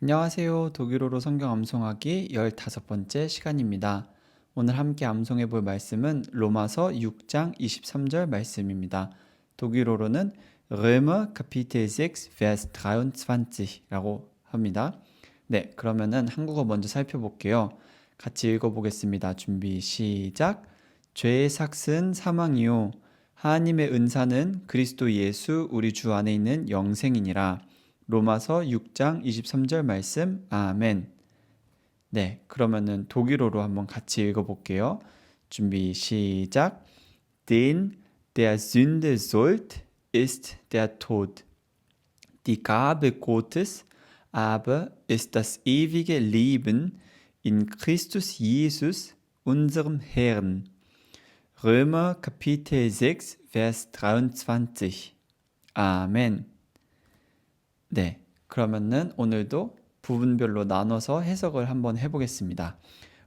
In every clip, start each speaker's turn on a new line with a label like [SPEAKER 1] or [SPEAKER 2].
[SPEAKER 1] 안녕하세요. 독일어로 성경 암송하기 15번째 시간입니다. 오늘 함께 암송해 볼 말씀은 로마서 6장 23절 말씀입니다. 독일어로는 Römer Kapitel 6 Vers 23라고 합니다. 네, 그러면은 한국어 먼저 살펴볼게요. 같이 읽어보겠습니다. 준비 시작. 죄의 삭은 사망이요 하나님의 은사는 그리스도 예수 우리 주 안에 있는 영생이니라. 로마서 6장 23절 말씀. 아멘. 네, 그러면은 독일어로 한번 같이 읽어 볼게요. 준비 시작. Den der Sünde sollt ist der Tod. Die Gabe Gottes aber ist das ewige Leben in Christus Jesus, unserem Herrn. Römer Kapitel 6, Vers 23. 아멘. 네. 그러면은 오늘도 부분별로 나눠서 해석을 한번 해보겠습니다.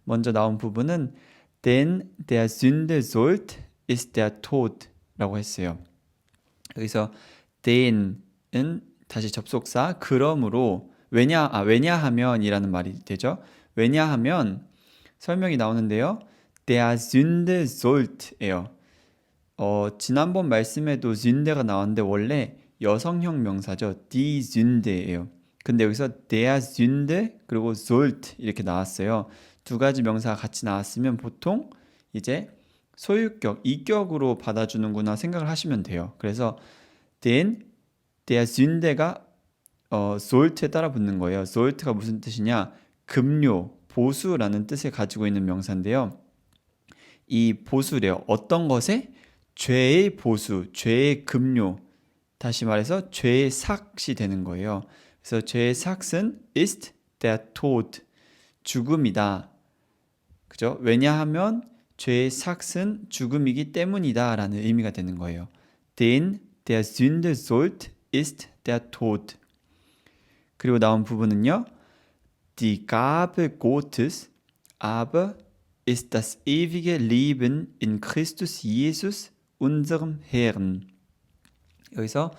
[SPEAKER 1] 먼저 나온 부분은 denn der Sünde sollt ist der Tod 라고 했어요. 여기서 then은 다시 접속사 그러므로 왜냐 아 왜냐하면이라는 말이 되죠. 왜냐하면 설명이 나오는데요. der Sünde sollt예요. 어, 지난번 말씀에도 sünde가 나왔는데 원래 여성형 명사죠. die Sünde예요. 근데 여기서 der Sünde 그리고 sollt 이렇게 나왔어요. 두 가지 명사가 같이 나왔으면 보통 이제 소유격, 이격으로 받아주는구나 생각을 하시면 돼요. 그래서 den der Sünde가 어, sollt에 따라 붙는 거예요. sollt가 무슨 뜻이냐? 급료, 보수라는 뜻을 가지고 있는 명사인데요. 이 보수래요. 어떤 것에? 죄의 보수, 죄의 급료. 다시 말해서 죄의 삭이 되는 거예요. 그래서 죄의 삭은 ist der Tod. 죽음이다. 그죠? 왜냐하면 죄의 삭은 죽음이기 때문이다라는 의미가 되는 거예요. Den der Sünde sollt ist der Tod. 그리고 나온 부분은요. Die Gabe Gottes aber ist das ewige Leben in Christus Jesus, unserem Herrn. 여기서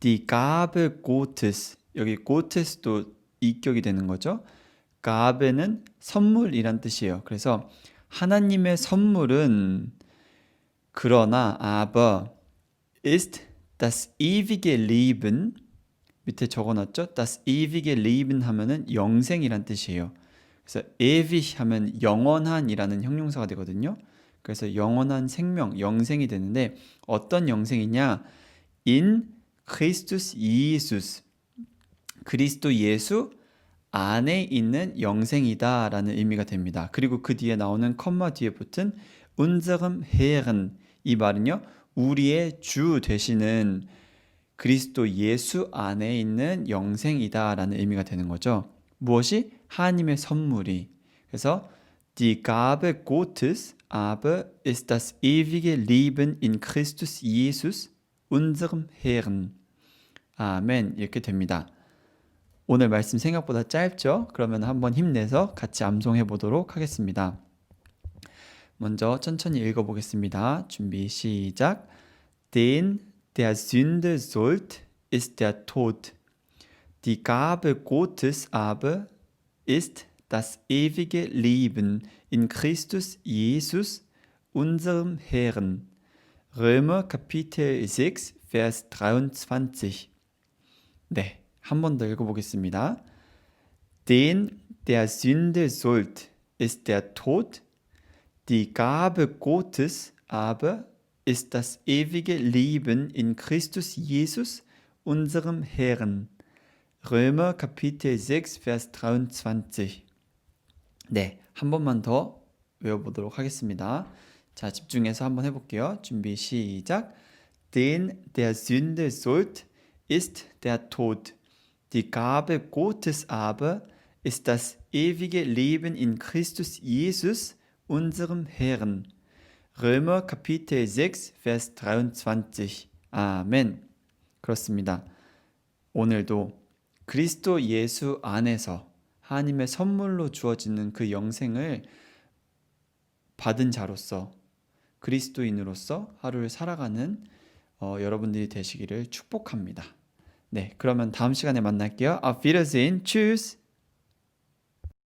[SPEAKER 1] die Gabe Gottes 여기 Gottes도 이격이 되는 거죠. Gabe는 선물이란 뜻이에요. 그래서 하나님의 선물은 그러나 aber ist das ewige Leben 밑에 적어놨죠. Das ewige Leben 하면은 영생이란 뜻이에요. 그래서 ewig 하면 영원한이라는 형용사가 되거든요. 그래서 영원한 생명, 영생이 되는데 어떤 영생이냐? In Christus Jesus. 그리스도 예수 안에 있는 영생이다라는 의미가 됩니다. 그리고 그 뒤에 나오는 컴마 뒤에 붙은 unserem Herrn 이 말은요. 우리의 주 되시는 그리스도 예수 안에 있는 영생이다라는 의미가 되는 거죠. 무엇이 하나님의 선물이. 그래서 die Gabe Gottes aber ist das ewige Leben in Christus Jesus, unserem Herrn. 아멘. 이렇게 됩니다. 오늘 말씀 생각보다 짧죠? 그러면 한번 힘내서 같이 암송해 보도록 하겠습니다. 먼저 천천히 읽어 보겠습니다. 준비 시작. Den der Sünde sollt ist der Tod. Die Gabe Gottes aber ist das ewige Leben in Christus Jesus, unserem Herrn. Römer Kapitel 6, Vers 23. 네, 한 번 더 읽어보겠습니다. Den der Sünde sollt ist der Tod, die Gabe Gottes aber ist das ewige Leben in Christus Jesus, unserem Herrn. Römer Kapitel 6, Vers 23. 네, 한 번만 더 외워보도록 하겠습니다. 자, 집중해서 한번 해볼게요. 준비 시작. Den der Sünde sollt ist der Tod. Die Gabe Gottes aber ist das ewige Leben in Christus Jesus, unserem Herrn. Römer Kapitel 6, Vers 23. 아멘. 그렇습니다. 오늘도 그리스도 예수 안에서 하나님의 선물로 주어지는 그 영생을 받은 자로서 그리스도인으로서 하루를 살아가는 어, 여러분들이 되시기를 축복합니다. 네, 그러면 다음 시간에 만날게요. Auf Wiedersehen. Tschüss.